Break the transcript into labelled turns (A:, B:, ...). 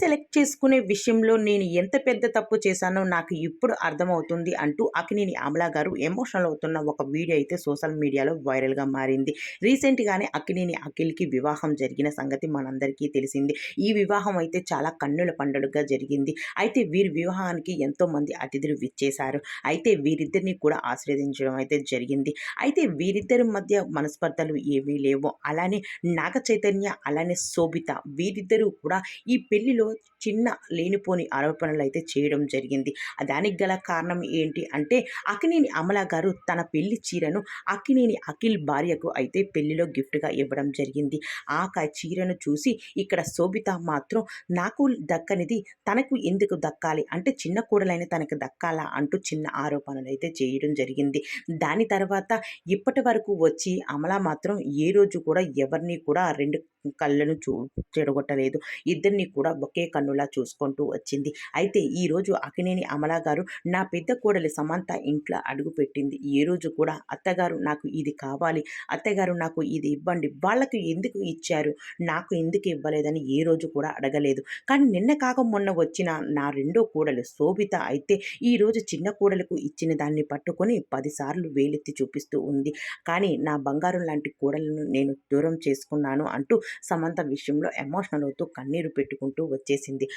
A: Select చేసుకునే విషయంలో నేను ఎంత పెద్ద తప్పు చేశానో నాకు ఇప్పుడు అర్థమవుతుంది అంటూ అక్కినేని అమలా గారు ఎమోషనల్ అవుతున్న ఒక వీడియో అయితే సోషల్ మీడియాలో వైరల్గా మారింది. రీసెంట్గానే అక్కినేని అఖిల్కి వివాహం జరిగిన సంగతి మనందరికీ తెలిసింది. ఈ వివాహం అయితే చాలా కన్నుల పండుగగా జరిగింది. అయితే వీరి వివాహానికి ఎంతోమంది అతిథులు విచ్చేశారు. అయితే వీరిద్దరిని కూడా ఆశీర్వదించడం అయితే జరిగింది. అయితే వీరిద్దరి మధ్య మనస్పర్ధలు ఏమీ లేవు. అలానే నాగ చైతన్య అలానే శోభిత వీరిద్దరూ కూడా ఈ పెళ్ళిలో చిన్న లేనిపోని ఆరోపణలు అయితే చేయడం జరిగింది. దానికి గల కారణం ఏంటి అంటే అక్కినేని అమలా గారు తన పెళ్ళి చీరను అక్కినేని అఖిల్ భార్యకు అయితే పెళ్ళిలో గిఫ్ట్గా ఇవ్వడం జరిగింది. ఆ చీరను చూసి ఇక్కడ శోభిత మాత్రం నాకు దక్కనిది తనకు ఎందుకు దక్కాలి? అంటే చిన్న కూడలైన తనకు దక్కాలా? అంటూ చిన్న ఆరోపణలు అయితే చేయడం జరిగింది. దాని తర్వాత ఇప్పటి వరకు వచ్చి అమలా మాత్రం ఏ రోజు కూడా ఎవరిని కూడా రెండు కళ్ళను చూ చెడగొట్టలేదు. ఇద్దరిని కూడా ఒకే కన్నులా చూసుకుంటూ వచ్చింది. అయితే ఈరోజు అకినేని అమలా గారు నా పెద్ద కోడలి సమంత ఇంట్లో అడుగుపెట్టింది ఏ రోజు కూడా అత్తగారు నాకు ఇది కావాలి. అత్తగారు నాకు ఇది ఇవ్వండి. వాళ్ళకి ఎందుకు ఇచ్చారు? నాకు ఎందుకు ఇవ్వలేదని ఏ రోజు కూడా అడగలేదు. కానీ నిన్న కాక మొన్న వచ్చిన నా రెండో కోడలు శోభిత అయితే ఈరోజు చిన్న కోడలకు ఇచ్చిన దాన్ని పట్టుకొని పదిసార్లు వేలెత్తి చూపిస్తూ ఉంది. కానీ నా బంగారం లాంటి కోడలను నేను దూరం చేసుకున్నాను అంటూ సమంత విషయంలో ఎమోషనల్ అవుతూ కన్నీరు పెట్టుకుంటూ వచ్చేసింది.